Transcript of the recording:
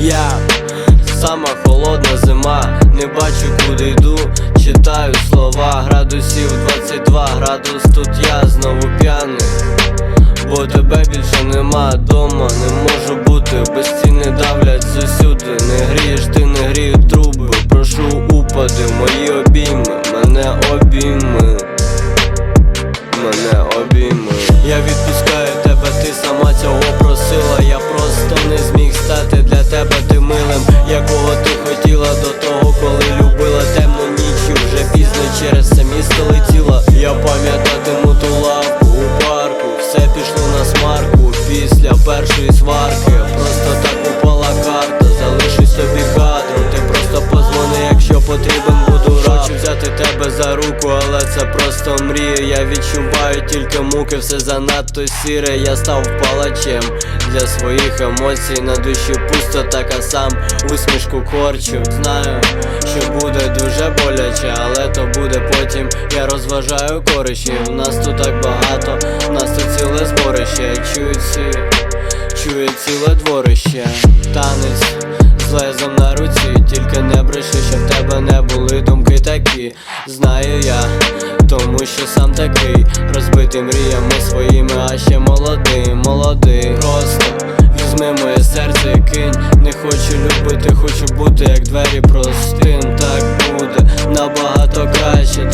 Yeah, summer читаю слова, градусів 22 градус, тут я знову п'яний. Бо тебе більше нема дома, не можу бути, безцінні давлять зусюди. Не грієш, ти не гріють труби. Прошу упади, мої обійми, мене обійми, мене обійми. Я відпускаю це місто летіла. Я пам'ятатиму ту лавку у парку. Все пішло на смарку після першої сварки. Просто так упала карта, залишись собі кадром. Ти просто позвони, якщо потрібен буду рад. Хочу взяти тебе за руку, але це просто мрія. Я відчуваю тільки муки, все занадто сіре. Я став палачем для своїх емоцій. На душі пусто, така сам усмішку корчу. Знаю, що буде дуже боляче, але то буде потім. Я розважаю кориші. У нас тут так багато, у нас тут ціле зборище. Я чую ці, чую ціле дворище. Танець з лезом на руці, тільки не бреши, що в тебе не були думки такі. Знаю я, тому що сам такий розбитий мріями своїми, а ще молодий, молодий. Просто хочу бути як двері простим. Так буде набагато краще,